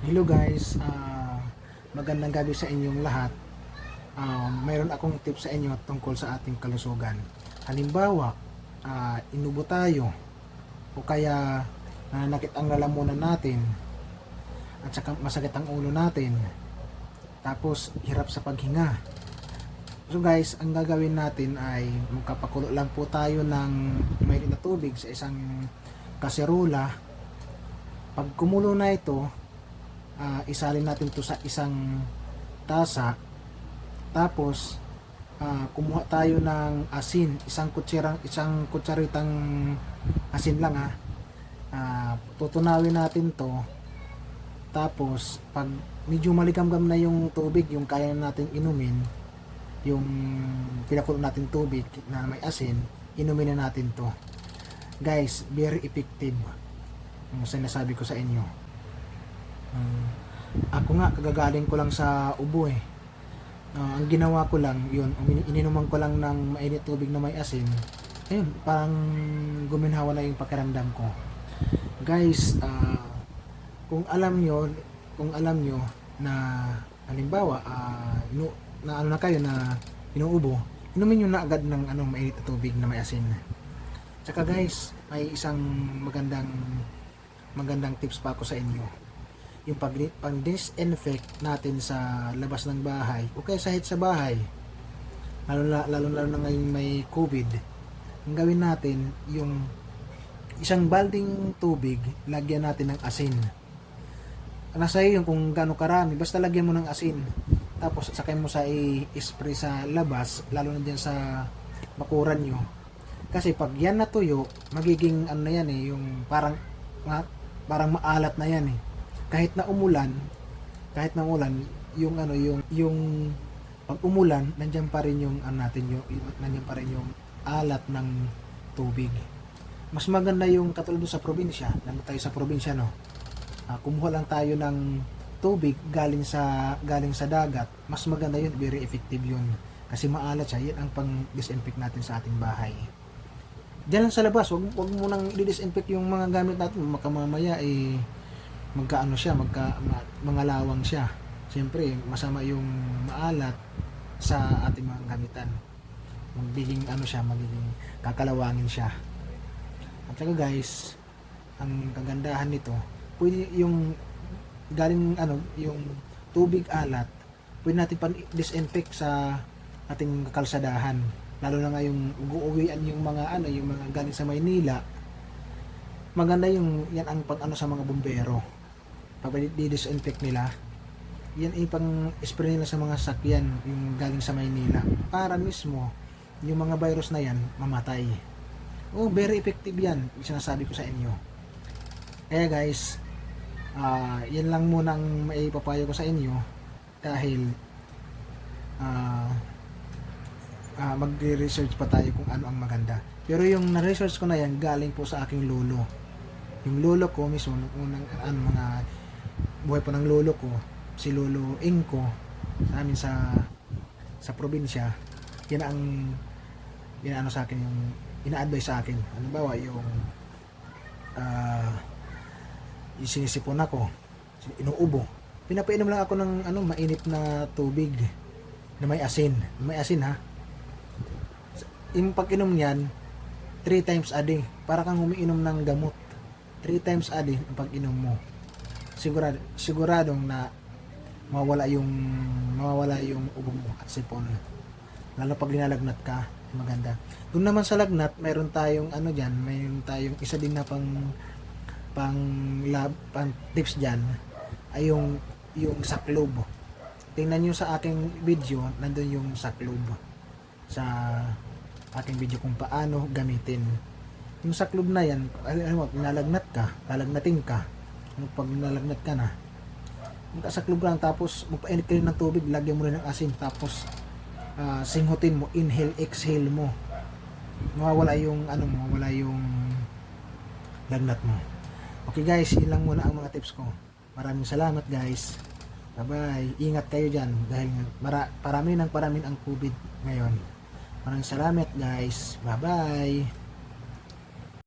Hello guys, ah, magandang gabi sa inyong lahat. Um, mayroon akong tip sa inyo tungkol sa ating kalusugan. Halimbawa, ah, inubo tayo o kaya nanakit ang lalamunan natin at saka masakit ang ulo natin tapos hirap sa paghinga. So guys, ang gagawin natin ay magkapakulo lang po tayo ng mainit na tubig sa isang kaserola. Pag kumulo na ito, ah, isalin natin to sa isang tasa. Tapos ah, kumuha tayo ng asin. Isang kutsirang isang kutsaritang asin lang ha Ah, tutunawin natin to. Tapos pag medyo maligamgam na yung tubig yung kaya natin inumin yung pinakulo natin tubig na may asin inumin na natin to. Guys very effective. Yung sinasabi ko sa inyo Mm. ako nga kagagaling ko lang sa ubo eh. Ah, ang ginawa ko lang yun ininuman ko lang ng mainit tubig na may asin. Ayun parang guminhawa na yung pakiramdam ko. Guys ah, kung alam nyo kung alam nyo na halimbawa ah, inu- na ano na kayo na inuubo inumin nyo na agad ng anong mainit na tubig na may asin. Tsaka guys may isang magandang magandang tips pa ako sa inyo yung pag, pag disinfect natin sa labas ng bahay o kaya sa sa bahay lalo lalo, lalo na ngayon may COVID ang gawin natin yung isang balding tubig lagyan natin ng asin. Nasa iyo yung kung gaano karami basta lagyan mo ng asin tapos sakay mo sa i-spray sa labas lalo na dyan sa bakuran nyo. Kasi pag yan natuyo magiging ano na yan eh yung parang parang maalat na yan eh kahit na umulan kahit na umulan yung ano yung yung pag umulan nandiyan pa rin yung ano natin yung nandiyan pa rin yung alat ng tubig. Mas maganda yung katulad sa probinsya nandun tayo sa probinsya no? Ah, kumuha lang tayo ng tubig galing sa galing sa dagat mas maganda yun very effective yun. Kasi maalat siya yan ang pang disinfect natin sa ating bahay. Diyan lang sa labas, wag, wag mo nang i-disinfect yung mga gamit natin, makamamaya eh magkaano siya, magka ma, mangalawang siya. Siyempre, masama yung maalat sa ating mga gamitan. Magiging ano siya, magiging kakalawangin siya. At saka guys, ang kagandahan nito, pwede yung galing ano, yung tubig alat, pwede natin pan disinfect sa ating kalsadahan lalo na nga yung uuwian yung mga ano yung mga galing sa Maynila maganda yung yan ang pag ano sa mga bumbero pag di-disinfect nila yan ay pang spray nila sa mga sakyan yung galing sa Maynila para mismo yung mga virus na yan mamatay oh very effective yan yung sinasabi ko sa inyo kaya guys ah yan lang muna ang maipapayo ko sa inyo dahil ah ah, magre-research pa tayo kung ano ang maganda. Pero yung na-research ko na yan, galing po sa aking lolo. Yung lolo ko mismo, nung unang ano, mga buhay pa ng lolo ko, si lolo Inko, sa amin sa sa probinsya, yan ang yan ano sa akin yung ina-advise sa akin. Ano ba yung ah yung sinisipon ako, inuubo. Pinapainom lang ako ng ano mainit na tubig na may asin. May asin ha yung pag-inom niyan, 3 times a day. Para kang umiinom ng gamot. 3 times a day ang pag-inom mo. Sigurado, siguradong na mawala yung mawawala yung ubo mo at sipon. Lalo pag linalagnat ka, maganda. Doon naman sa lagnat, mayroon tayong ano diyan, mayroon tayong isa din na pang pang lab, pang tips diyan ay yung yung saklob. Tingnan niyo sa aking video, nandun yung saklob sa aking video kung paano gamitin. Yung saklob na yan, alam mo, nalagnat ka, lalagnatin ka. Pag nalagnat ka na, magkasaklob ka lang, tapos magpainit ka rin ng tubig, lagyan mo rin ng asin, tapos ah, singhutin mo, inhale, exhale mo. Mawawala yung, ano mawawala yung lagnat mo. Okay guys, yun lang muna ang mga tips ko. Maraming salamat guys. Bye-bye. Ingat kayo dyan dahil mara, parami ng parami ang COVID ngayon. Maraming salamat guys. Bye-bye.